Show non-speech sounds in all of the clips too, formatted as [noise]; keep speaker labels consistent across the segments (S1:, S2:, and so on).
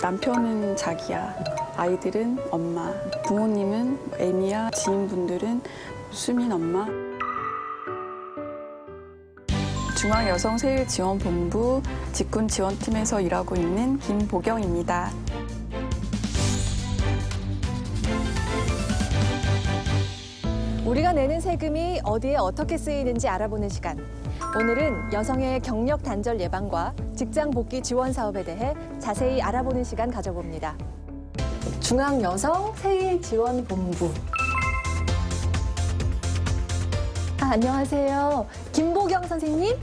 S1: 남편은 자기야, 아이들은 엄마, 부모님은 애미야, 지인분들은 수민 엄마. 중앙여성세일지원본부 직군지원팀에서 일하고 있는 김보경입니다.
S2: 우리가 내는 세금이 어디에 어떻게 쓰이는지 알아보는 시간. 오늘은 여성의 경력 단절 예방과 직장 복귀 지원 사업에 대해 자세히 알아보는 시간 가져봅니다.
S1: 중앙여성 생일지원본부.
S2: 아, 안녕하세요. 김보경 선생님.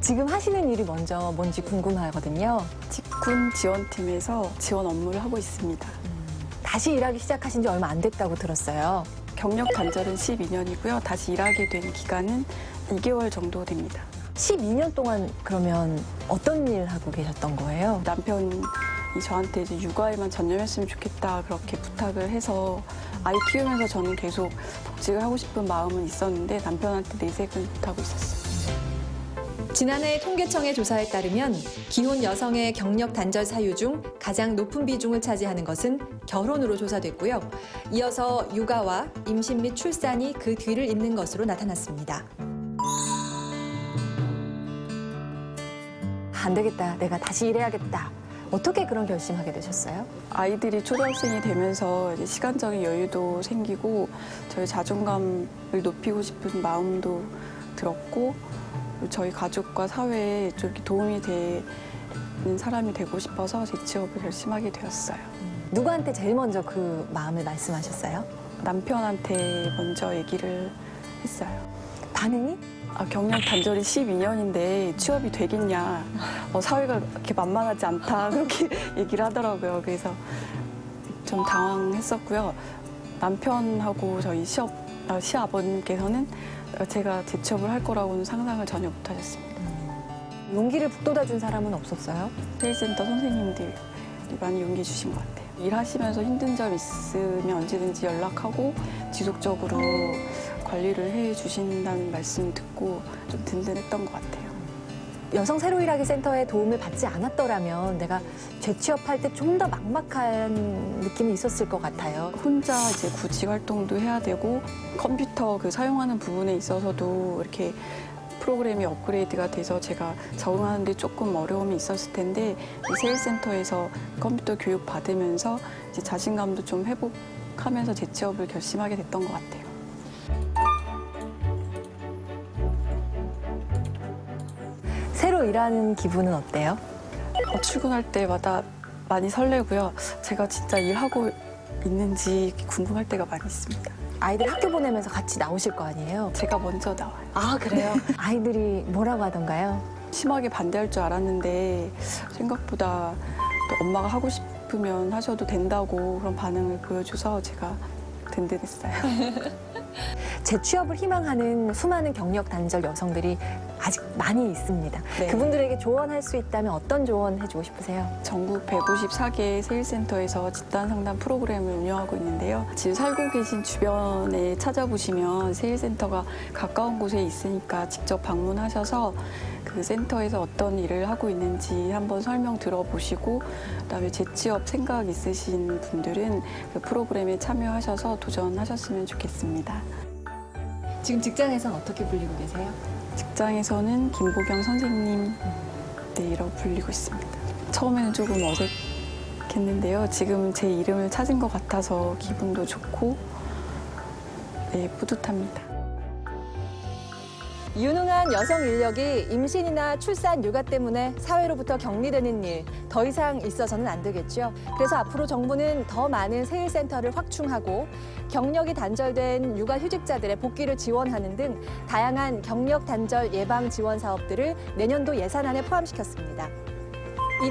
S2: 지금 하시는 일이 먼저 뭔지 궁금하거든요.
S1: 직군 지원팀에서 지원 업무를 하고 있습니다. 음,
S2: 다시 일하기 시작하신 지 얼마 안 됐다고 들었어요.
S1: 경력 단절은 12년이고요. 다시 일하게 된 기간은 2개월 정도 됩니다.
S2: 12년 동안 그러면 어떤 일 하고 계셨던 거예요?
S1: 남편이 저한테 이제 육아에만 전념했으면 좋겠다 그렇게 부탁을 해서 아이 키우면서 저는 계속 복직을 하고 싶은 마음은 있었는데 남편한테 내색은 못하고 있었어요.
S2: 지난해 통계청의 조사에 따르면 기혼 여성의 경력 단절 사유 중 가장 높은 비중을 차지하는 것은 결혼으로 조사됐고요. 이어서 육아와 임신 및 출산이 그 뒤를 잇는 것으로 나타났습니다. 안 되겠다. 내가 다시 일해야겠다. 어떻게 그런 결심하게 되셨어요?
S1: 아이들이 초등학생이 되면서 시간적인 여유도 생기고 저희 자존감을 높이고 싶은 마음도 들었고 저희 가족과 사회에 좀 도움이 되는 사람이 되고 싶어서 제 취업을 결심하게 되었어요.
S2: 누구한테 제일 먼저 그 마음을 말씀하셨어요?
S1: 남편한테 먼저 얘기를 했어요. 반응이? 아, 경력 단절이 12년인데 취업이 되겠냐. 어, 사회가 이렇게 만만하지 않다. [laughs] 그렇게 얘기를 하더라고요. 그래서 좀 당황했었고요. 남편하고 저희 시업, 아, 시아버님께서는 제가 대첩을 할 거라고는 상상을 전혀 못 하셨습니다.
S2: 용기를 북돋아준 사람은 없었어요?
S1: 세일센터 선생님들 많이 용기 주신 것 같아요. 일하시면서 힘든 점 있으면 언제든지 연락하고 지속적으로 관리를 해 주신다는 말씀 듣고 좀 든든했던 것 같아요.
S2: 여성 새로 일하기 센터에 도움을 받지 않았더라면 내가 재취업할 때 좀 더 막막한 느낌이 있었을 것 같아요.
S1: 혼자 이제 구직 활동도 해야 되고 컴퓨터 그 사용하는 부분에 있어서도 이렇게 프로그램이 업그레이드가 돼서 제가 적응하는데 조금 어려움이 있었을 텐데 세일센터에서 컴퓨터 교육 받으면서 이제 자신감도 좀 회복하면서 재취업을 결심하게 됐던 것 같아요.
S2: 새로 일하는 기분은 어때요?
S1: 어, 출근할 때마다 많이 설레고요. 제가 진짜 일하고 있는지 궁금할 때가 많이 있습니다.
S2: 아이들 학교 보내면서 같이 나오실 거 아니에요?
S1: 제가 먼저 나와요.
S2: 아, 그래요? [laughs] 아이들이 뭐라고 하던가요?
S1: 심하게 반대할 줄 알았는데 생각보다 또 엄마가 하고 싶으면 하셔도 된다고 그런 반응을 보여줘서 제가 든든했어요.
S2: 재취업을 [laughs] 희망하는 수많은 경력 단절 여성들이 아직 많이 있습니다. 네. 그분들에게 조언할 수 있다면 어떤 조언 해주고 싶으세요?
S1: 전국 154개 의 세일센터에서 집단 상담 프로그램을 운영하고 있는데요. 지금 살고 계신 주변에 찾아보시면 세일센터가 가까운 곳에 있으니까 직접 방문하셔서 그 센터에서 어떤 일을 하고 있는지 한번 설명 들어보시고 그다음에 재취업 생각 있으신 분들은 그 프로그램에 참여하셔서 도전하셨으면 좋겠습니다.
S2: 지금 직장에선 어떻게 불리고 계세요?
S1: 직장에서는 김보경 선생님 네이라고 불리고 있습니다. 처음에는 조금 어색했는데요. 지금 제 이름을 찾은 것 같아서 기분도 좋고 네, 뿌듯합니다.
S2: 유능한 여성 인력이 임신이나 출산, 육아 때문에 사회로부터 격리되는 일 더 이상 있어서는 안 되겠죠. 그래서 앞으로 정부는 더 많은 세일센터를 확충하고 경력이 단절된 육아 휴직자들의 복귀를 지원하는 등 다양한 경력 단절 예방 지원 사업들을 내년도 예산안에 포함시켰습니다.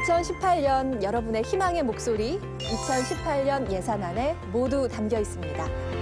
S2: 2018년 여러분의 희망의 목소리, 2018년 예산안에 모두 담겨 있습니다.